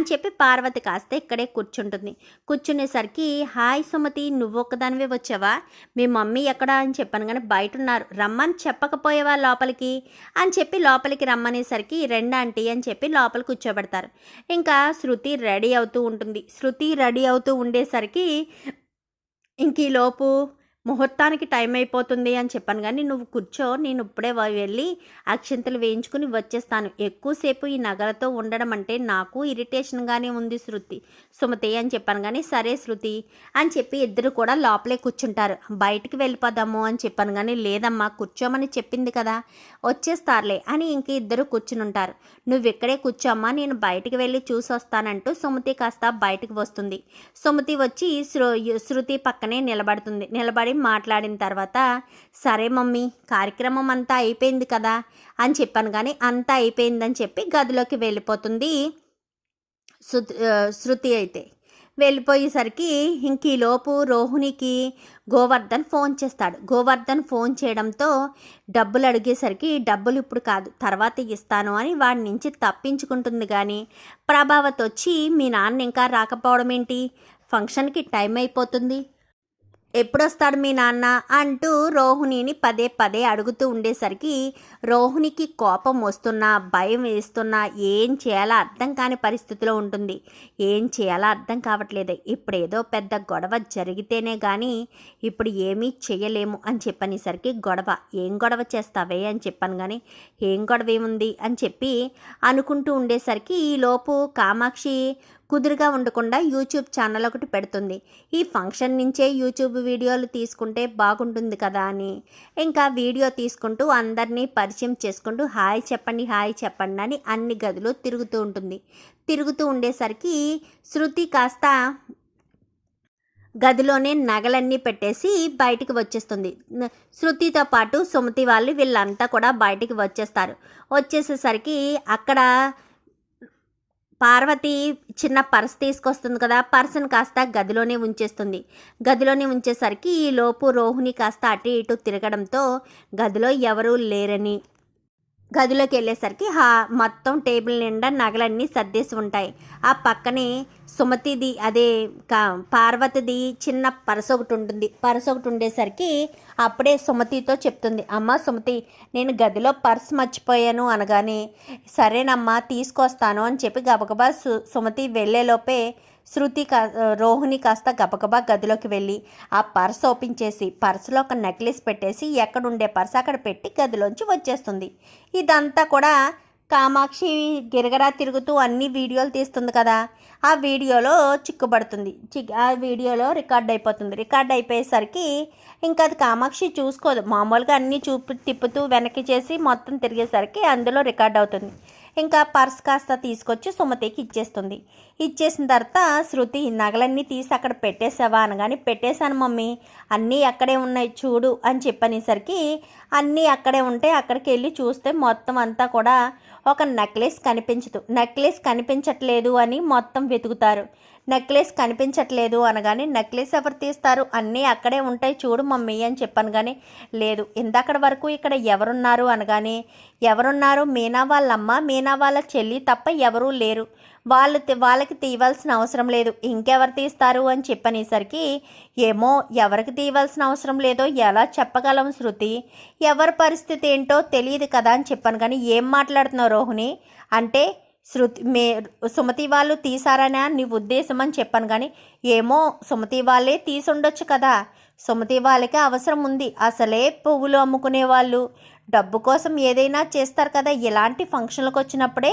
అని చెప్పి పార్వతి కాస్త ఇక్కడే కూర్చుంటుంది. కూర్చునేసరికి హాయ్ సుమతి నువ్వు ఒక్కదానివే వచ్చావా? మీ మమ్మీ ఎక్కడా? అని చెప్పాను కానీ బయట ఉన్నారు రమ్మని చెప్పకపోయేవా లోపలికి? అని చెప్పి లోపలికి రమ్మనేసరికి రెండు ఆంటీ అని చెప్పి లోపల కూర్చోబెడతారు. ఇంకా శృతి రెడీ అవుతూ ఉంటుంది. శృతి రెడీ అవుతూ ఉండేసరికి ఇంక ఈ లోపు ముహూర్తానికి టైం అయిపోతుంది అని చెప్పాను. కానీ నువ్వు కూర్చో నేను ఇప్పుడే వెళ్ళి అక్షింతలు వేయించుకుని వచ్చేస్తాను. ఎక్కువసేపు ఈ నగలతో ఉండడం అంటే నాకు ఇరిటేషన్గానే ఉంది శృతి సుమతి అని చెప్పాను. కానీ సరే శృతి అని చెప్పి ఇద్దరు కూడా లోపలే కూర్చుంటారు. బయటికి వెళ్ళిపోదాము అని చెప్పాను. కానీ లేదమ్మా కూర్చోమని చెప్పింది కదా వచ్చేస్తారులే అని ఇంక ఇద్దరు కూర్చుని ఉంటారు నువ్వు ఇక్కడే కూర్చోమ్మా నేను బయటికి వెళ్ళి చూసి వస్తానంటూ సుమతి కాస్త బయటికి వస్తుంది. సుమతి వచ్చి శృతి పక్కనే నిలబడుతుంది. నిలబడి మాట్లాడిన తర్వాత సరే మమ్మీ కార్యక్రమం అంతా అయిపోయింది కదా అని చెప్పాను. కానీ అంతా అయిపోయిందని చెప్పి గదిలోకి వెళ్ళిపోతుంది శృతి శృతి అయితే. వెళ్ళిపోయేసరికి ఇంక ఈలోపు రోహిణికి గోవర్ధన్ ఫోన్ చేస్తాడు. గోవర్ధన్ ఫోన్ చేయడంతో డబ్బులు అడిగేసరికి డబ్బులు ఇప్పుడు కాదు తర్వాత ఇస్తాను అని వాడి నుంచి తప్పించుకుంటుంది కానీ ప్రభావత్ వచ్చి మీ నాన్న ఇంకా రాకపోవడం ఏంటి ఫంక్షన్కి టైం అయిపోతుంది. ఎప్పుడొస్తాడు మీ నాన్న? అంటూ రోహిణిని పదే పదే అడుగుతూ ఉండేసరికి రోహిణికి కోపం వస్తున్నా భయం వేస్తున్నా ఏం చేయాలో అర్థం కాని పరిస్థితిలో ఉంటుంది. ఏం చేయాలో అర్థం కావట్లేదు. ఇప్పుడు ఏదో పెద్ద గొడవ జరిగితేనే కానీ ఇప్పుడు ఏమీ చేయలేము అని చెప్పనేసరికి గొడవ ఏం గొడవ చేస్తావే? అని చెప్పాను కానీ ఏం గొడవ ఏముంది అని చెప్పి అనుకుంటూ ఉండేసరికి ఈలోపు కామాక్షి కుదురుగా ఉండకుండా యూట్యూబ్ ఛానల్ ఒకటి పెడుతుంది. ఈ ఫంక్షన్ నుంచే యూట్యూబ్ వీడియోలు తీసుకుంటే బాగుంటుంది కదా అని. ఇంకా వీడియో తీసుకుంటూ అందరినీ పరిచయం చేసుకుంటూ హాయ్ చెప్పండి హాయ్ చెప్పండి అని అన్ని గదులు తిరుగుతూ ఉంటుంది. తిరుగుతూ ఉండేసరికి శృతి కాస్త గదిలోనే నగలన్నీ పెట్టేసి బయటికి వచ్చేస్తుంది. శృతితో పాటు సుమతి వాళ్ళు వీళ్ళంతా కూడా బయటికి వచ్చేస్తారు. వచ్చేసేసరికి అక్కడ పార్వతి చిన్న పర్స్ తీసుకొస్తుంది కదా పర్సును కాస్త గదిలోనే ఉంచేస్తుంది. గదిలోనే ఉంచేసరికి ఈ లోపు రోహిణి కాస్త అటు ఇటు తిరగడంతో గదిలో ఎవరూ లేరని గదిలోకి వెళ్ళేసరికి హా మొత్తం టేబుల్ నిండా నగలన్నీ సర్దేసి ఉంటాయి ఆ పక్కనే సుమతిది అదే కా పార్వతిది చిన్న పరస ఒకటి ఉంటుంది పరస ఒకటి ఉండేసరికి అప్పుడే సుమతితో చెప్తుంది అమ్మ సుమతి నేను గదిలో పర్స్ మర్చిపోయాను అనగానే సరేనమ్మా తీసుకొస్తాను అని చెప్పి గబగబా సు సుమతి వెళ్ళేలోపే శృతి కా రోహిణి కాస్త గబగబా గదిలోకి వెళ్ళి ఆ పర్స్ ఓపెన్ చేసి పర్సులో ఒక నెక్లెస్ పెట్టేసి ఎక్కడుండే పర్స్ అక్కడ పెట్టి గదిలోంచి వచ్చేస్తుంది. ఇదంతా కూడా కామాక్షి గిరగరా తిరుగుతూ అన్ని వీడియోలు తీస్తుంది కదా. ఆ వీడియోలో చిక్కుబడుతుంది. చిక్ ఆ వీడియోలో రికార్డ్ అయిపోతుంది. రికార్డ్ అయిపోయేసరికి ఇంకా అది కామాక్షి చూసుకోదు. మామూలుగా అన్నీ చూపు తిప్పుతూ వెనక్కి చేసి మొత్తం తిరిగేసరికి అందులో రికార్డ్ అవుతుంది. ఇంకా పర్స్ కాస్త తీసుకొచ్చి సుమతికి ఇచ్చేస్తుంది. ఇచ్చేసిన తర్వాత శృతి నగలన్నీ తీసి అక్కడ పెట్టేసావా అనగాని పెట్టేశాను మమ్మీ. అన్నీ అక్కడే ఉన్నాయి చూడు అని చెప్పనేసరికి అన్నీ అక్కడే ఉంటే అక్కడికి వెళ్ళి చూస్తే మొత్తం అంతా కూడా ఒక నెక్లెస్ కనిపించదు. నెక్లెస్ కనిపించట్లేదు అని మొత్తం వెతుకుతారు. నెక్లెస్ కనిపించట్లేదు అనగానే నెక్లెస్ ఎవరు తీస్తారు? అన్నీ అక్కడే ఉంటాయి చూడు మమ్మీ అని చెప్పాను కానీ లేదు ఇందాకడ వరకు ఇక్కడ ఎవరున్నారు? అనగానే ఎవరున్నారు? మీనా వాళ్ళమ్మ మీనా వాళ్ళ చెల్లి తప్ప ఎవరూ లేరు. వాళ్ళు వాళ్ళకి తీయవలసిన అవసరం లేదు. ఇంకెవరు తీస్తారు? అని చెప్పనేసరికి ఏమో ఎవరికి తీయవలసిన అవసరం లేదో ఎలా చెప్పగలం శృతి? ఎవరి పరిస్థితి ఏంటో తెలియదు కదా అని చెప్పాను కానీ ఏం మాట్లాడుతున్నావు రోహిణి? అంటే శృతి మే సుమతి వాళ్ళు తీసారనే నీ ఉద్దేశం అని చెప్పాను కానీ ఏమో సుమతి వాళ్ళే తీసుండొచ్చు కదా. సుమతి వాళ్ళకి అవసరం ఉంది. అసలే పువ్వులు అమ్ముకునే వాళ్ళు. డబ్బు కోసం ఏదైనా చేస్తారు కదా. ఇలాంటి ఫంక్షన్లకు వచ్చినప్పుడే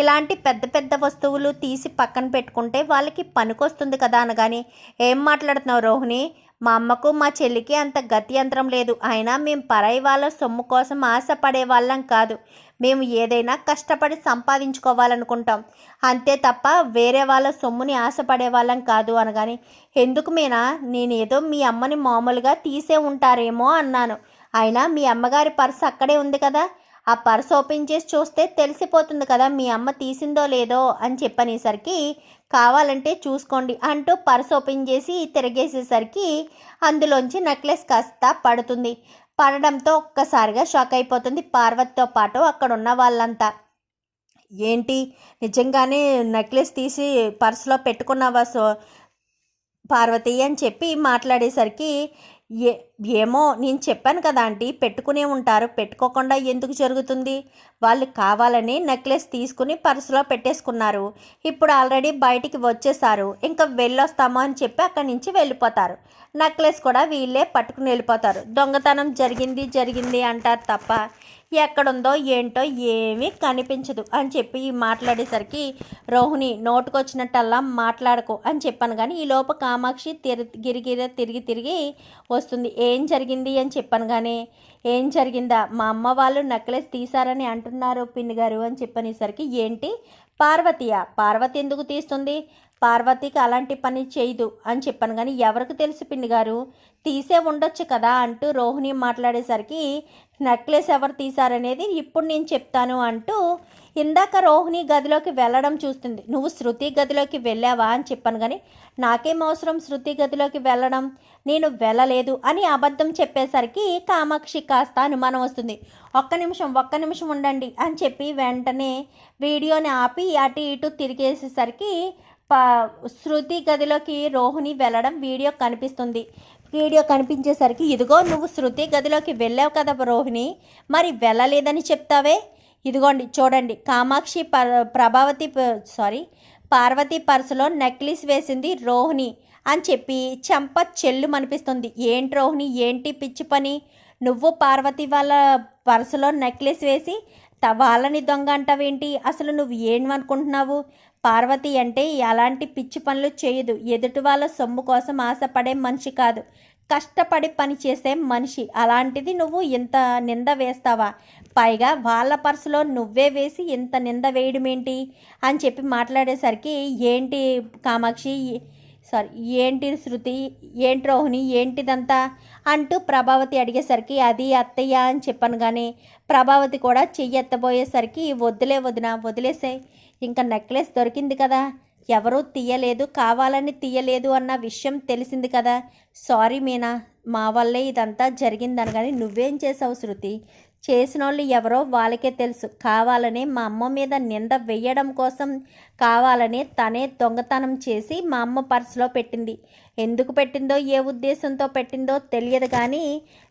ఇలాంటి పెద్ద పెద్ద వస్తువులు తీసి పక్కన పెట్టుకుంటే వాళ్ళకి పనికొస్తుంది కదా అనగాని ఏం మాట్లాడుతున్నావు రోహిణి? మా అమ్మకు మా చెల్లికి అంత గత్యంతరం లేదు. అయినా మేము పరాయి వాళ్ళ సొమ్ము కోసం ఆశపడే వాళ్ళం కాదు. మేము ఏదైనా కష్టపడి సంపాదించుకోవాలనుకుంటాం. అంతే తప్ప వేరే వాళ్ళ సొమ్ముని ఆశపడే వాళ్ళం కాదు అనగాని ఎందుకు మీనా? నేనేదో మీ అమ్మని మామూలుగా తీసే ఉంటారేమో అన్నాను. అయినా మీ అమ్మగారి పర్స్ అక్కడే ఉంది కదా. ఆ పర్స్ ఓపెన్ చేసి చూస్తే తెలిసిపోతుంది కదా మీ అమ్మ తీసిందో లేదో అని చెప్పనేసరికి కావాలంటే చూసుకోండి అంటూ పర్స్ ఓపెన్ చేసి తిరిగేసేసరికి అందులోంచి నెక్లెస్ కాస్త పడుతుంది. పడడంతో ఒక్కసారిగా షాక్ అయిపోతుంది పార్వతితో పాటు అక్కడ ఉన్న వాళ్ళంతా. ఏంటి నిజంగానే నెక్లెస్ తీసి పర్సులో పెట్టుకున్నావా సో పార్వతి? అని చెప్పి మాట్లాడేసరికి ఏ ఏమో నేను చెప్పాను కదా ఆంటీ పెట్టుకునే ఉంటారు పెట్టుకోకుండా ఎందుకు జరుగుతుంది? వాళ్ళు కావాలని నెక్లెస్ తీసుకుని పర్సులో పెట్టేసుకున్నారు. ఇప్పుడు ఆల్రెడీ బయటికి వచ్చేసారు. ఇంకా వెళ్ళొస్తామో అని చెప్పి అక్కడి నుంచి వెళ్ళిపోతారు. నెక్లెస్ కూడా వీళ్ళే పట్టుకుని వెళ్ళిపోతారు. దొంగతనం జరిగింది జరిగింది అంటారు తప్ప ఎక్కడుందో ఏంటో ఏమీ కనిపించదు అని చెప్పి మాట్లాడేసరికి రోహిణి నోటుకొచ్చినట్టల్లా మాట్లాడకు అని చెప్పాను. కానీ ఈ లోప కామాక్షి తిరి గిరిగిర తిరిగి తిరిగి వస్తుంది. ఏం జరిగింది అని చెప్పాను కానీ ఏం జరిగిందా? మా అమ్మ వాళ్ళు నెక్లెస్ తీశారని అంటున్నారు పిన్ని గారు అని చెప్పనేసరికి ఏంటి? పార్వతియా పార్వతి ఎందుకు తీస్తుంది? పార్వతికి అలాంటి పని చేయదు అని చెప్పాను. కానీ ఎవరికి తెలుసు పిన్ని గారు? తీసే ఉండొచ్చు కదా అంటూ రోహిణి మాట్లాడేసరికి నెక్లెస్ ఎవరు తీశారనేది ఇప్పుడు నేను చెప్తాను అంటూ ఇందాక రోహిణి గదిలోకి వెళ్ళడం చూస్తుంది. నువ్వు శృతి గదిలోకి వెళ్ళావా? అని చెప్పాను. కానీ నాకేం అవసరం శృతి గదిలోకి వెళ్ళడం? నేను వెళ్ళలేదు అని అబద్ధం చెప్పేసరికి కామాక్షి కాస్త అనుమానం వస్తుంది. ఒక్క నిమిషం ఒక్క నిమిషం ఉండండి అని చెప్పి వెంటనే వీడియోని ఆపి అటు ఇటు తిరిగేసేసరికి శృతి గదిలోకి రోహిణి వెళ్ళడం వీడియో కనిపిస్తుంది. వీడియో కనిపించేసరికి ఇదిగో నువ్వు శృతి గదిలోకి వెళ్ళావు కదా రోహిణి మరి వెళ్ళలేదని చెప్తావే? ఇదిగోండి చూడండి కామాక్షి ప ప్రభావతి సారీ పార్వతి పర్సులో నెక్లెస్ వేసింది రోహిణి అని చెప్పి చెంప చెల్లు అనిపిస్తుంది ఏంటి రోహిణి ఏంటి పిచ్చి పని? నువ్వు పార్వతి వాళ్ళ పర్సులో నెక్లెస్ వేసి వాళ్ళని దొంగ అంటావేంటి? అసలు నువ్వు ఏమనుకుంటున్నావు? పార్వతి అంటే అలాంటి పిచ్చి పనులు చేయదు. ఎదుటి వాళ్ళ సొమ్ము కోసం ఆశపడే మనిషి కాదు. కష్టపడి పని చేసే మనిషి. అలాంటిది నువ్వు ఇంత నింద వేస్తావా? పైగా వాళ్ళ పర్సులో నువ్వే వేసి ఇంత నింద వేయడం ఏంటి అని చెప్పి మాట్లాడేసరికి ఏంటి కామాక్షి? సారీ ఏంటి శృతి ఏంటి రోహిణి ఏంటిదంతా అంటూ ప్రభావతి అడిగేసరికి అది అత్తయ్య అని చెప్పాను కానీ ప్రభావతి కూడా చెయ్యి ఎత్తబోయేసరికి వదిలే వదిన వదిలేసే ఇంకా నెక్లెస్ దొరికింది కదా ఎవరూ తీయలేదు కావాలని తీయలేదు అన్న విషయం తెలిసింది కదా. సారీ మీనా మా వల్లే ఇదంతా జరిగిందని కానీ నువ్వేం చేసావు శృతి? చేసిన వాళ్ళు ఎవరో వాళ్ళకే తెలుసు కావాలని మా అమ్మ మీద నింద వేయడం కోసం కావాలని తనే దొంగతనం చేసి మా అమ్మ పర్సులో పెట్టింది. ఎందుకు పెట్టిందో ఏ ఉద్దేశంతో పెట్టిందో తెలియదు కానీ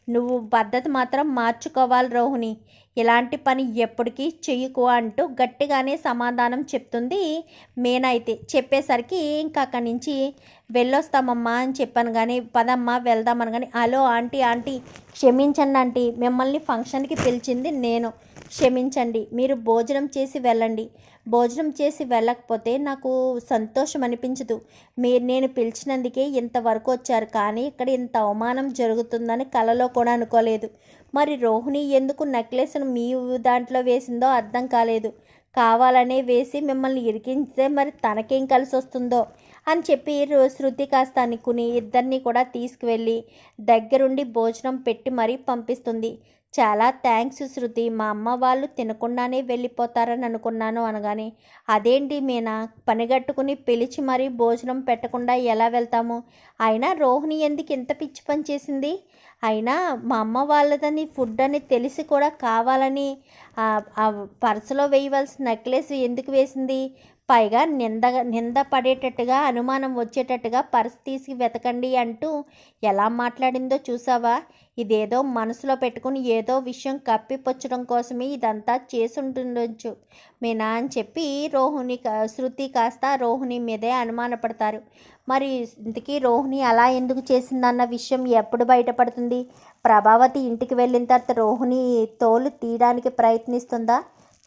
నువ్వు పద్ధతి మాత్రం మార్చుకోవాలి రోహిణి. ఇలాంటి పని ఎప్పటికీ చెయ్యకు అంటూ గట్టిగానే సమాధానం చెప్తుంది మేనైతే అయితే. చెప్పేసరికి ఇంకా అక్కడి నుంచి వెళ్ళొస్తామమ్మా అని చెప్పాను కానీ పదమ్మా వెళ్దామని కానీ హలో ఆంటీ ఆంటీ క్షమించండి ఆంటీ. మిమ్మల్ని ఫంక్షన్కి పిలిచింది నేను. క్షమించండి. మీరు భోజనం చేసి వెళ్ళండి. భోజనం చేసి వెళ్ళకపోతే నాకు సంతోషం అనిపించదు. మీరు నేను పిలిచినందుకే ఇంతవరకు వచ్చారు. కానీ ఇక్కడ ఇంత అవమానం జరుగుతుందని కలలో కూడా అనుకోలేదు. మరి రోహిణి ఎందుకు నెక్లెస్ను మీ దాంట్లో వేసిందో అర్థం కాలేదు. కావాలనే వేసి మిమ్మల్ని ఇరికించితే మరి తనకేం కలిసి వస్తుందో అని చెప్పి శృతి కాస్త అనుకుని ఇద్దరిని కూడా తీసుకువెళ్ళి దగ్గరుండి భోజనం పెట్టి మరీ పంపిస్తుంది. చాలా థ్యాంక్స్ శృతి. మా అమ్మ వాళ్ళు తినకుండానే వెళ్ళిపోతారని అనుకున్నాను అనగానే అదేంటి మీనా? పనిగట్టుకుని పిలిచి మరీ భోజనం పెట్టకుండా ఎలా వెళ్తాము? అయినా రోహిణి ఎందుకు ఇంత పిచ్చి పని చేసింది? అయినా మా అమ్మ వాళ్ళదని ఫుడ్ అని తెలిసి కూడా కావాలని ఆ పర్సులో వేయవలసిన నెక్లెస్ ఎందుకు వేసింది? పైగా నింద నింద పడేటట్టుగా అనుమానం వచ్చేటట్టుగా పర్స్ తీసి వెతకండి అంటూ ఎలా మాట్లాడిందో చూసావా? ఇదేదో మనసులో పెట్టుకుని ఏదో విషయం కప్పిపుచ్చడం కోసమే ఇదంతా చేసుంటుండొచ్చు. మీనా అని చెప్పి రోహిణి శృతి కాస్త రోహిణి మీదే అనుమానపడతారు. మరి ఇంతకీ రోహిణి అలా ఎందుకు చేసిందన్న విషయం ఎప్పుడు బయటపడుతుంది? ప్రభావతి ఇంటికి వెళ్ళిన తర్వాత రోహిణి తోలు తీయడానికి ప్రయత్నిస్తుందా?